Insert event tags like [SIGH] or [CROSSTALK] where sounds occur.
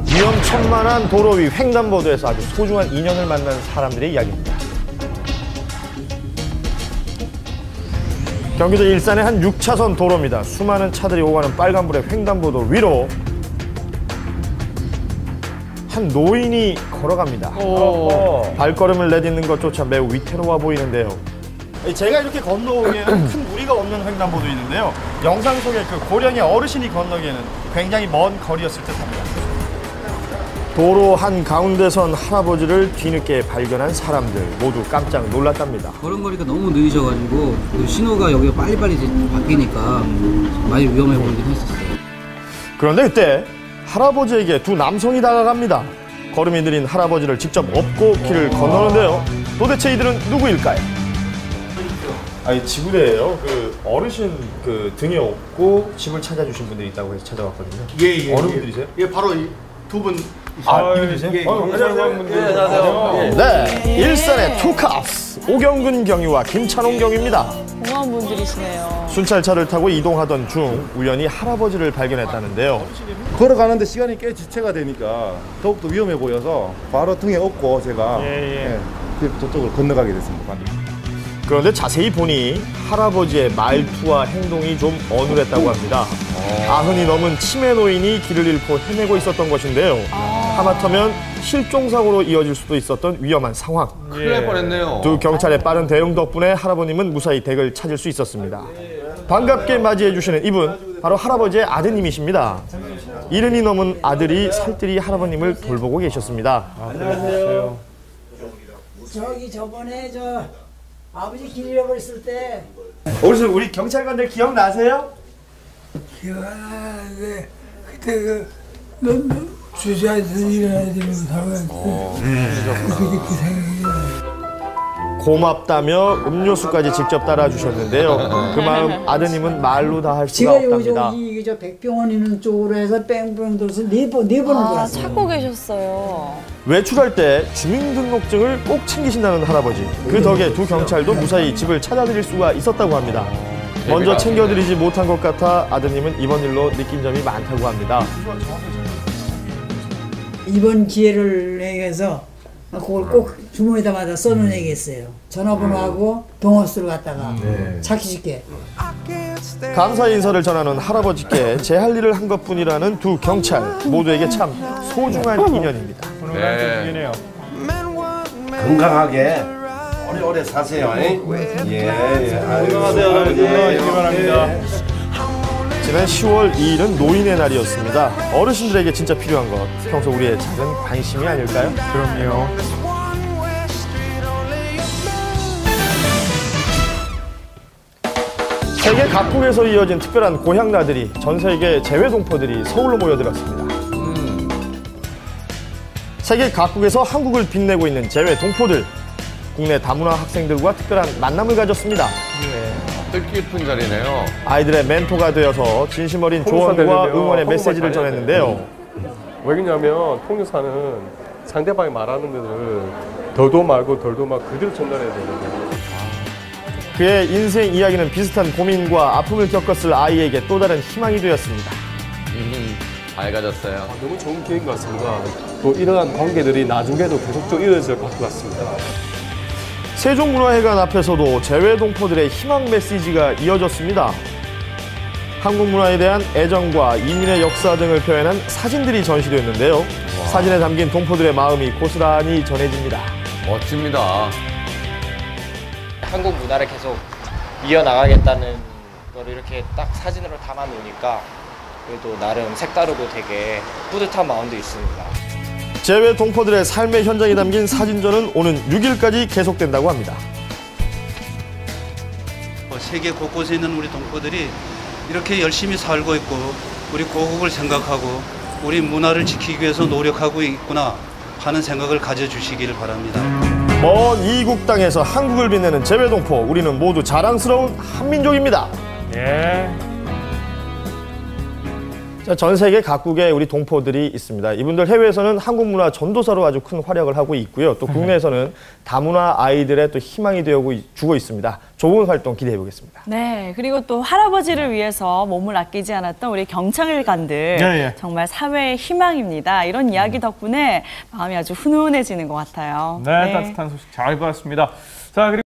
위험천만한 도로 위 횡단보도에서 아주 소중한 인연을 만난 사람들의 이야기입니다. 경기도 일산의 한 6차선 도로입니다. 수많은 차들이 오가는 빨간불의 횡단보도 위로 한 노인이 걸어갑니다. 발걸음을 내딛는 것조차 매우 위태로워 보이는데요. 제가 이렇게 건너오기에는 [CLEARS THROAT] 큰 무리가 없는 횡단보도 있는데요. 영상 속에 그 고령의 어르신이 건너기에는 굉장히 먼 거리였을 듯합니다. 도로 한 가운데선 할아버지를 뒤늦게 발견한 사람들 모두 깜짝 놀랐답니다. 걸음걸이가 너무 느리셔가지고 그 신호가 여기가 빨리빨리 이제 바뀌니까 많이 위험해 보이긴 했었어요. 그런데 그때 할아버지에게 두 남성이 다가갑니다. 걸음이 느린 할아버지를 직접 업고 길을 건너는데요. 도대체 이들은 누구일까요? 아니 지구대예요. 그 어르신 그 등에 업고 집을 찾아주신 분들이 있다고 해서 찾아왔거든요. 예, 예. 예. 분들이세요? 예, 바로 두 분. 아? 예, 예. 어, 안녕하세요. 네, 일산의 투캅스 오경근 경위와 김찬홍 경위입니다. 공허한 분들이시네요. 순찰차를 타고 이동하던 중 우연히 할아버지를 발견했다는데요. 걸어가는데 시간이 꽤 지체가 되니까 더욱더 위험해 보여서 바로 등에 업고 제가 예, 그 저쪽으로 건너가게 됐습니다. 그런데 자세히 보니 할아버지의 말투와 행동이 좀 어눌했다고 합니다. 아흔이 넘은 치매 노인이 길을 잃고 헤매고 있었던 것인데요. 하마터면 실종사고로 이어질 수도 있었던 위험한 상황. 큰일 날 뻔했네요. 두 경찰의 빠른 대응 덕분에 할아버님은 무사히 댁을 찾을 수 있었습니다. 반갑게 맞이해 주시는 이분 바로 할아버지의 아드님이십니다. 이른이 넘은 아들이 살뜰히 할아버님을 돌보고 계셨습니다. 저기 저번에 저 아버지 길 잃어버렸을 때 어르신 우리 경찰관들 기억나세요? 기억하는데 그때 그 넌 주저앉아서 일어나야 되는 상황이었는데 그게 그 생각이. 고맙다며 음료수까지 직접 따라 주셨는데요. 그 마음 아드님은 말로 다 할 수가 제가 요즘 없답니다. 이저 백병원 있는 쪽으로 해서 뺑뺑 돌아서 네 번 네 번을 아, 돌았어요. 찾고 계셨어요. 외출할 때 주민등록증을 꼭 챙기신다는 할아버지. 그 덕에 두 경찰도 무사히 집을 찾아드릴 수가 있었다고 합니다. 먼저 챙겨드리지 못한 것 같아 아드님은 이번 일로 느낀 점이 많다고 합니다. 이번 기회를 내서 그걸 꼭 주머니에다 마다 써놓으겠어요. 전화번호하고 동호수를 갖다가 찾기 쉽게. 감사 인사를 전하는 할아버지께 제 할 일을 한 것뿐이라는 두 경찰 모두에게 참 소중한 인연입니다. 네. 건강하게 오래오래 사세요. 예, 예. 건강하세요, 아버지. 바랍니다. 지난 10월 2일은 노인의 날이었습니다. 어르신들에게 진짜 필요한 것, 평소 우리의 작은 관심이 아닐까요? 그럼요. 세계 각국에서 이어진 특별한 고향 나들이, 전 세계 재외 동포들이 서울로 모여들었습니다. 세계 각국에서 한국을 빛내고 있는 재외 동포들, 국내 다문화 학생들과 특별한 만남을 가졌습니다. 뜻깊은 자리네요. 아이들의 멘토가 되어서 진심 어린 조언과 응원의 메시지를 전했는데요. 왜냐면 통역사는 상대방이 말하는 것을 더도 말고 덜도 말고 그대로 전달해야 되거든요. 그의 인생 이야기는 비슷한 고민과 아픔을 겪었을 아이에게 또 다른 희망이 되었습니다. 음, 밝아졌어요. 너무 좋은 기회인 것 같습니다. 또 이러한 관계들이 나중에도 계속 좀 이어질 것 같습니다. 세종문화회관 앞에서도 재외 동포들의 희망 메시지가 이어졌습니다. 한국 문화에 대한 애정과 이민의 역사 등을 표현한 사진들이 전시되었는데요. 사진에 담긴 동포들의 마음이 고스란히 전해집니다. 멋집니다. 한국 문화를 계속 이어나가겠다는 걸 이렇게 딱 사진으로 담아 놓으니까 그래도 나름 색다르고 되게 뿌듯한 마음도 있습니다. 재외 동포들의 삶의 현장이 담긴 사진전은 오는 6일까지 계속된다고 합니다. 뭐 세계 곳곳에 있는 우리 동포들이 이렇게 열심히 살고 있고 우리 고국을 생각하고 우리 문화를 지키기 위해서 노력하고 있구나 하는 생각을 가져주시기를 바랍니다. 먼 이국 땅에서 한국을 빛내는 재외 동포, 우리는 모두 자랑스러운 한민족입니다. 예. 자, 전 세계 각국에 우리 동포들이 있습니다. 이분들 해외에서는 한국 문화 전도사로 아주 큰 활약을 하고 있고요. 또 국내에서는 다문화 아이들의 또 희망이 되어 주고 있습니다. 좋은 활동 기대해 보겠습니다. 네, 그리고 또 할아버지를 위해서 몸을 아끼지 않았던 우리 경찰관들 예, 예. 정말 사회의 희망입니다. 이런 이야기 덕분에 마음이 아주 훈훈해지는 것 같아요. 네, 따뜻한 소식 잘 봤습니다. 자, 그리고